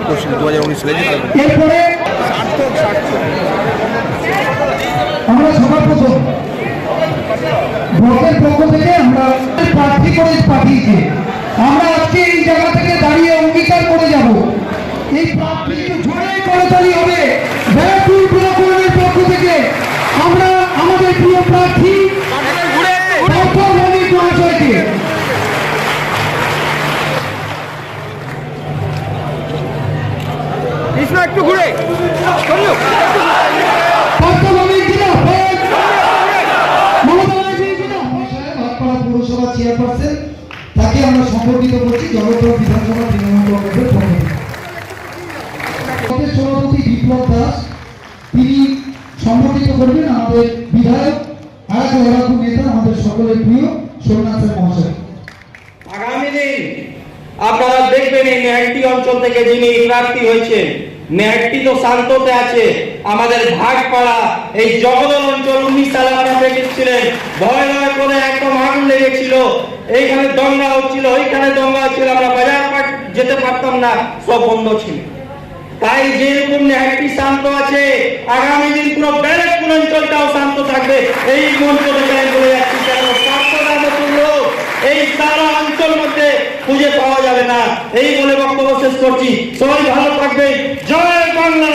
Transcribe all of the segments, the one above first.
উন্নত মার্কেট করছিল দু হাজার উনিশ সালে কৃষ্ণ একটু ঘুরে। করবেন আমাদের মহাশয় আগামী দিন আপনারা দেখবেন এই নেহাটি অঞ্চল থেকে যিনি প্রার্থী হয়েছেন নেহাটি তো শান্ততে আছে। আমাদের এই জগদল অঞ্চল উনিশ সালে আপনারা দেখেছিলেন। ভয় ভয় করে একদম আগুন লেগেছিল। এইখানে দঙ্গা হচ্ছিল, ওইখানে দঙ্গা হচ্ছিল। আমরা বাজার পাট- যেতে পারতাম না, সব বন্ধ ছিল। তাই যেরকম নেহাটি শান্ত আছে, আগামী দিন অঞ্চলটাও শান্ত থাকবে। এই মঞ্চ থেকে বলে যাচ্ছি, কেন? এই সারা অঞ্চল খুঁজে পাওয়া যাবে না। এই বলে বক্তব্য শেষ করছি। সবাই ভালো থাকবে। জয় বাংলা।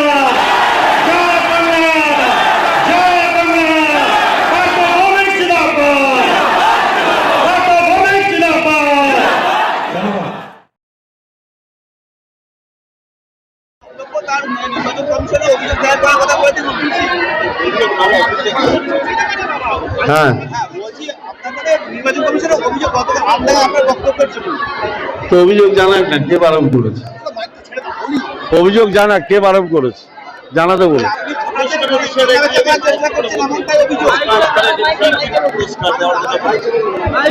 হ্যাঁ। নির্বাচন অভিযোগ কত? আপনারা আপনার বক্তব্যের জন্য। তো অভিযোগ জানাক না কে বারণ করেছে? অভিযোগ জানা কে বারণ করেছে? জানাতে বলো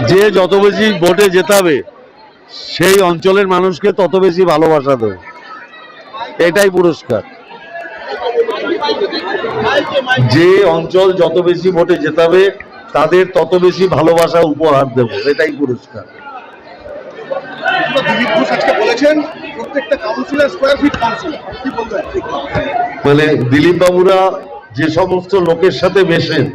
যে যত বেশি ভোটে জেতাবে সেই অঞ্চলের মানুষকে তত বেশি ভালোবাসা দেবে। এটাই পুরস্কার। যে অঞ্চল যত বেশি ভোটে জেতাবে তাদের তত বেশি ভালোবাসা উপহার দেব এটাই পুরস্কার। দিলীপ ঘোষ আজকে বলেছেন প্রত্যেকটা কাউন্সিলর স্কোয়ার ফিট কাউন্সিলর কি বলবেন? মানে দিলীপ বাবুরা যে সমস্ত লোকের সাথে মেশেন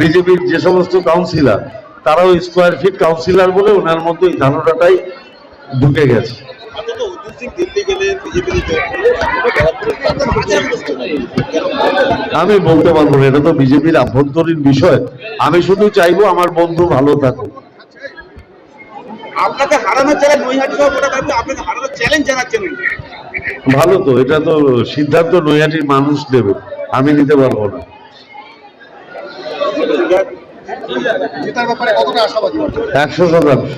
বিজেপির যে সমস্ত কাউন্সিলর তারাও স্কোয়ার ফিট কাউন্সিলর বলে ওনার মধ্যে ওই ধারণাটাই ঢুকে গেছে। আমি বলতে পারব না এটা তো বিজেপির আভ্যন্তরীণ বিষয়। আমি শুধু চাইব আমার বন্ধু ভালো থাকুক। আপনাকে হারানোর চ্যালেঞ্জ নৈহাটি সহ গোটা রাজ্যে আপনাকে হারানোর চ্যালেঞ্জ জানাচ্ছেন ভালো তো এটা তো সিদ্ধান্ত নৈহাটির মানুষ দেবে আমি নিতে পারব না। একশো শতাংশ।